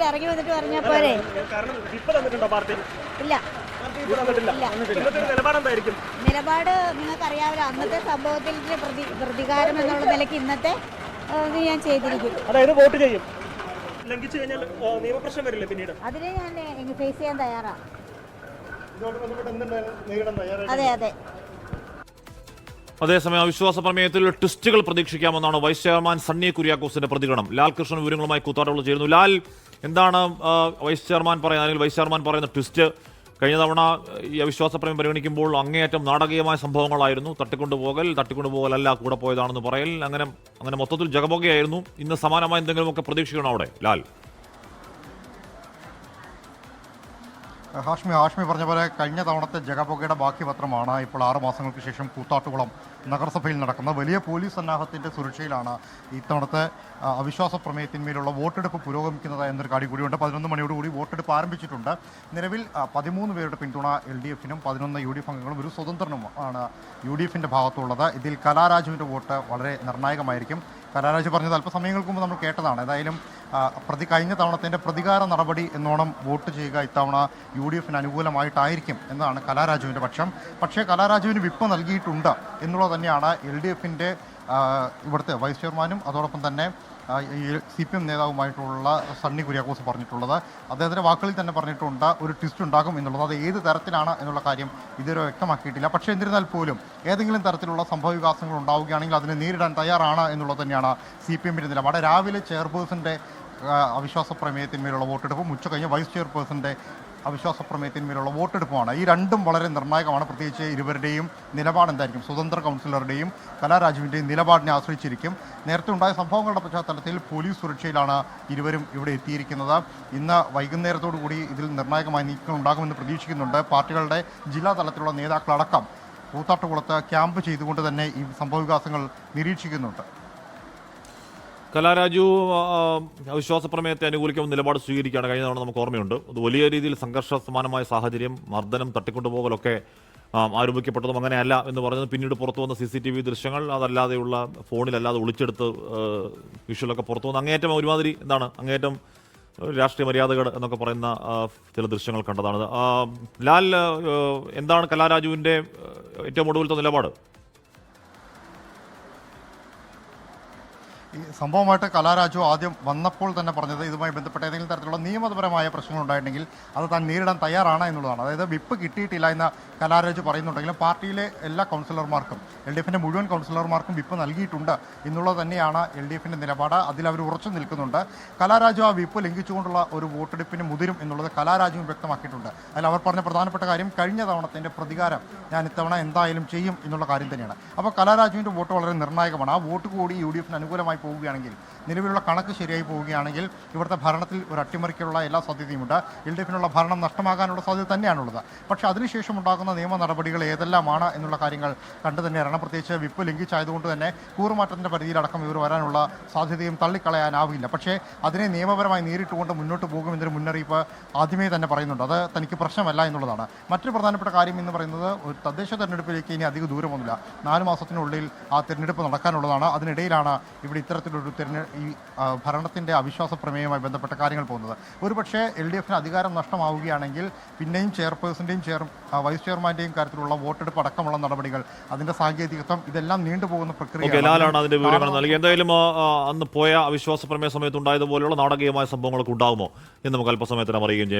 കഴിഞ്ഞിട്ട് ഇറങ്ങി വന്നിട്ട് പറഞ്ഞാൽ പോരെ? കാരണം വിപ്പ് തന്നിട്ടുണ്ടോ പാർട്ടി? ഇല്ല. നിലപാട് നിങ്ങൾക്ക് നിലപാട് അന്നത്തെ സംഭവത്തിൽ പ്രതി പ്രതികാരം എന്നുള്ള നിലയ്ക്ക് ഇന്നത്തെ ഞാൻ ചെയ്തിരിക്കും. അതായത് വോട്ട് ചെയ്യും. ലംഘിച്ചു കഴിഞ്ഞാൽ നിയമപ്രശ്നം വരില്ലേ പിന്നീട്? അതിനെ ഞാൻ ഫേസ് ചെയ്യാൻ തയ്യാറാണ് അതെ അതെ. അതേസമയം അവിശ്വാസ പ്രമേയത്തിൽ ട്വിസ്റ്റുകൾ പ്രതീക്ഷിക്കാമെന്നാണ് വൈസ് ചെയർമാൻ സണ്ണി കുര്യാക്കോസിന്റെ പ്രതികരണം. ലാൽ കൃഷ്ണൻ വിവരങ്ങളുമായി കൂത്താട്ടോളം ചെയ്യുന്നു ലാൽ എന്താണ് വൈസ് ചെയർമാൻ പറയുന്നത് അല്ലെങ്കിൽ വൈസ് ചെയർമാൻ പറയുന്ന ട്വിസ്റ്റ്? കഴിഞ്ഞ തവണ ഈ അവിശ്വാസ പ്രമേയം പരിഗണിക്കുമ്പോൾ അങ്ങേയറ്റം നാടകീയമായ സംഭവങ്ങളായിരുന്നു. തട്ടിക്കൊണ്ടുപോകൽ തട്ടിക്കൊണ്ടുപോകലല്ല കൂടെ പോയതാണെന്ന് പറയൽ. അങ്ങനെ അങ്ങനെ മൊത്തത്തിൽ ജഗബോഗയായിരുന്നു ഇന്ന് സമാനമായ എന്തെങ്കിലുമൊക്കെ പ്രതീക്ഷിക്കണം അവിടെ? ലാൽ. ഹാഷ്മി ഹാഷ്മി പറഞ്ഞ പോലെ കഴിഞ്ഞ തവണത്തെ ജഗപൊകയുടെ ബാക്കി പത്രമാണ് ഇപ്പോൾ ആറ് മാസങ്ങൾക്ക് ശേഷം കൂത്താട്ടുകുളം നഗരസഭയിൽ നടക്കുന്ന വലിയ പോലീസ് സന്നാഹത്തിന്റെ സുരക്ഷയിലാണ് ഇത്തവണത്തെ അവിശ്വാസ പ്രമേയത്തിന്മേലുള്ള വോട്ടെടുപ്പ് പുരോഗമിക്കുന്നത് എന്നൊരു കാര്യം കൂടിയുണ്ട്. പതിനൊന്ന് മണിയോടുകൂടി വോട്ടെടുപ്പ് ആരംഭിച്ചിട്ടുണ്ട്. നിലവിൽ പതിമൂന്ന് പേരുടെ പിന്തുണ എൽ ഡി എഫിനും പതിനൊന്ന് യു ഡി എഫ് അംഗങ്ങളും ഒരു സ്വതന്ത്രനും ആണ് യു ഡി എഫിന്റെ ഭാഗത്തുള്ളത്. ഇതിൽ കലാരാജുവിന്റെ വോട്ട് വളരെ നിർണായകമായിരിക്കും. കലാരാജ് പറഞ്ഞത് അല്പസമയങ്ങൾക്ക് മുമ്പ് നമ്മൾ കേട്ടതാണ്. ഏതായാലും പ്രതി കഴിഞ്ഞ തവണത്തിന്റെ പ്രതികാര നടപടി എന്നോണം വോട്ട് ചെയ്യുക ഇത്തവണ യു ഡി എഫിന് അനുകൂലമായിട്ടായിരിക്കും എന്നതാണ് കലാരാജുവിന്റെ പക്ഷം. പക്ഷേ കലാരാജുവിന് വിപ്പ് നൽകിയിട്ടുണ്ട് എന്നുള്ളത് തന്നെയാണ് എൽ ഡി എഫിന്റെ ഇവിടുത്തെ വൈസ് ചെയർമാനും അതോടൊപ്പം തന്നെ സി പി എം നേതാവുമായിട്ടുള്ള സണ്ണി കുര്യാക്കോസ് പറഞ്ഞിട്ടുള്ളത്. അദ്ദേഹത്തിന്റെ വാക്കുകളിൽ തന്നെ പറഞ്ഞിട്ടുണ്ട് ഒരു ട്വിസ്റ്റ് ഉണ്ടാകും എന്നുള്ളത്. അത് ഏത് തരത്തിലാണ് എന്നുള്ള കാര്യം ഇതുവരെ വ്യക്തമാക്കിയിട്ടില്ല. പക്ഷേ എന്നിരുന്നാൽ പോലും ഏതെങ്കിലും തരത്തിലുള്ള സംഭവ വികാസങ്ങൾ ഉണ്ടാവുകയാണെങ്കിൽ അതിനെ നേരിടാൻ തയ്യാറാണ് എന്നുള്ളത് തന്നെയാണ് സി പി എമ്മിന്റെ നിലപാട്. രാവിലെ ചെയർപേഴ്സന്റെ അവിശ്വാസ പ്രമേയത്തിന്മേലുള്ള വോട്ടെടുപ്പും. ഉച്ച കഴിഞ്ഞ് വൈസ് ചെയർപേഴ്സന്റെ അവിശ്വാസ പ്രമേയത്തിന്മേലുള്ള വോട്ടെടുപ്പുമാണ്. ഈ രണ്ടും വളരെ നിർണായകമാണ്. പ്രത്യേകിച്ച് ഇരുവരുടെയും നിലപാട് എന്തായിരിക്കും? സ്വതന്ത്ര കൗൺസിലറുടെയും കലാരാജുവിന്റെയും നിലപാടിനെ ആശ്രയിച്ചിരിക്കും. നേരത്തെ ഉണ്ടായ സംഭവങ്ങളുടെ പശ്ചാത്തലത്തിൽ പോലീസ് സുരക്ഷയിലാണ് ഇരുവരും ഇവിടെ എത്തിയിരിക്കുന്നത്. ഇന്ന് വൈകുന്നേരത്തോടു കൂടി ഇതിൽ നിർണായകമായ നീക്കങ്ങൾ ഉണ്ടാകുമെന്ന് പ്രതീക്ഷിക്കുന്നുണ്ട്. പാർട്ടികളുടെ ജില്ലാ തലത്തിലുള്ള നേതാക്കളടക്കം കൂത്താട്ടുകുളത്ത് ക്യാമ്പ് ചെയ്തുകൊണ്ട് തന്നെ ഈ സംഭവവികാസങ്ങൾ നിരീക്ഷിക്കുന്നുണ്ട്. കലാരാജു അവിശ്വാസ പ്രമേയത്തെ അനുകൂലിക്കുമെന്ന് നിലപാട് സ്വീകരിക്കുകയാണ്. കഴിഞ്ഞ തവണ നമുക്ക് ഓർമ്മയുണ്ട്. അത് വലിയ രീതിയിൽ സംഘർഷ സമാനമായ സാഹചര്യം മർദ്ദനം തട്ടിക്കൊണ്ടുപോകലൊക്കെ ആരോപിക്കപ്പെട്ടതും അങ്ങനെയല്ല എന്ന് പറഞ്ഞത്. പിന്നീട് പുറത്തു വന്ന സി സി ടി വി ദൃശ്യങ്ങൾ അതല്ലാതെയുള്ള ഫോണിലല്ലാതെ ഒളിച്ചെടുത്ത് വിഷ്വലൊക്കെ പുറത്തു വന്ന അങ്ങേയറ്റം ഒരുമാതിരി എന്താണ് അങ്ങേയറ്റം രാഷ്ട്രീയ മര്യാദകൾ എന്നൊക്കെ പറയുന്ന ചില ദൃശ്യങ്ങൾ കണ്ടതാണ്. ലാൽ എന്താണ് കലാരാജുവിന്റെ ഏറ്റവും ഒടുവിലത്തെ നിലപാട്? ഈ സംഭവമായിട്ട് കലാരാജു ആദ്യം വന്നപ്പോൾ തന്നെ പറഞ്ഞത് ഇതുമായി ബന്ധപ്പെട്ട ഏതെങ്കിലും തരത്തിലുള്ള നിയമപരമായ പ്രശ്നങ്ങൾ ഉണ്ടായിട്ടുണ്ടെങ്കിൽ അത് താൻ നേരിടാൻ തയ്യാറാണ് എന്നുള്ളതാണ്. അതായത് വിപ്പ് കിട്ടിയിട്ടില്ല എന്ന കലാരാജു പറയുന്നുണ്ടെങ്കിലും പാർട്ടിയിലെ എല്ലാ കൗൺസിലർമാർക്കും എൽ ഡി എഫിന്റെ മുഴുവൻ കൗൺസിലർമാർക്കും വിപ്പ് നൽകിയിട്ടുണ്ട് എന്നുള്ളത് തന്നെയാണ് എൽ ഡി എഫിന്റെ നിലപാട്. അതിൽ അവർ ഉറച്ചു നിൽക്കുന്നുണ്ട്. കലാരാജു ആ വിപ്പ് ലംഘിച്ചുകൊണ്ടുള്ള ഒരു വോട്ടെടുപ്പിന് മുതിരും എന്നുള്ളത് കലാരാജുവും വ്യക്തമാക്കിയിട്ടുണ്ട്. അതിൽ അവർ പറഞ്ഞ പ്രധാനപ്പെട്ട കാര്യം കഴിഞ്ഞ തവണത്തിന്റെ പ്രതികാരം ഞാൻ ഇത്തവണ എന്തായാലും ചെയ്യും എന്നുള്ള കാര്യം തന്നെയാണ്. അപ്പോൾ കലാരാജുവിന്റെ വോട്ട് വളരെ നിർണായകമാണ്. ആ വോട്ട് കൂടി യു ഡി എഫിന് അനുകൂലമായി പോവുകയാണെങ്കിൽ നിലവിലുള്ള കണക്ക് ശരിയായി പോവുകയാണെങ്കിൽ ഇവിടുത്തെ ഭരണത്തിൽ ഒരു അട്ടിമറിക്കുള്ള എല്ലാ സാധ്യതയുമുണ്ട്. എൽ ഡി എഫിനുള്ള ഭരണം നഷ്ടമാകാനുള്ള സാധ്യത തന്നെയാണുള്ളത്. പക്ഷേ അതിനുശേഷം ഉണ്ടാകുന്ന നിയമ നടപടികൾ ഏതെല്ലാമാണ് എന്നുള്ള കാര്യങ്ങൾ കണ്ടു തന്നെ അറിയണം പ്രത്യേകിച്ച് വിപ്പ് ലംഘിച്ചായതുകൊണ്ട് തന്നെ കൂറുമാറ്റത്തിന്റെ പരിധിയിലടക്കം ഇവർ വരാനുള്ള സാധ്യതയും തള്ളിക്കളയാനാവില്ല പക്ഷേ അതിനെ നിയമപരമായി നേരിട്ടുകൊണ്ട് മുന്നോട്ട് പോകുമെന്നൊരു മുന്നറിയിപ്പ് ആദ്യമേ തന്നെ പറയുന്നുണ്ട്. അത് തനിക്ക് പ്രശ്നമല്ല എന്നുള്ളതാണ്. മറ്റൊരു പ്രധാനപ്പെട്ട കാര്യം എന്ന് പറയുന്നത് ഒരു തദ്ദേശ തെരഞ്ഞെടുപ്പിലേക്ക് ഇനി അധിക ദൂരമൊന്നുമില്ല. നാല് മാസത്തിനുള്ളിൽ ആ തെരഞ്ഞെടുപ്പ് നടക്കാനുള്ളതാണ്. അതിനിടയിലാണ് ഇവിടെ ഇത്തരത്തിലൊരു തെരഞ്ഞെ ഈ ഭരണത്തിന്റെ അവിശ്വാസ പ്രമേയവുമായി ബന്ധപ്പെട്ട കാര്യങ്ങൾ പോകുന്നത്. ഒരുപക്ഷേ എൽ ഡി എഫിന് അധികാരം നഷ്ടമാവുകയാണെങ്കിൽ പിന്നെയും ചെയർപേഴ്സന്റെയും ചെയർ വൈസ് ചെയർമാന്റെയും കാര്യത്തിലുള്ള വോട്ടെടുപ്പ് അടക്കമുള്ള നടപടികൾ അതിന്റെ സാങ്കേതികത്വം ഇതെല്ലാം നീണ്ടുപോകുന്ന പ്രക്രിയ അതിന്റെ വിവരങ്ങൾ നൽകി. എന്തായാലും അന്ന് പോയ അവിശ്വാസ പ്രമേയ സമയത്ത് ഉണ്ടായതുപോലെയുള്ള നാടകീയമായ സംഭവങ്ങളൊക്കെ ഉണ്ടാകുമോ എന്ന് നമുക്ക് അല്പസമയത്തിന് അറിയുകയും ചെയ്യാം.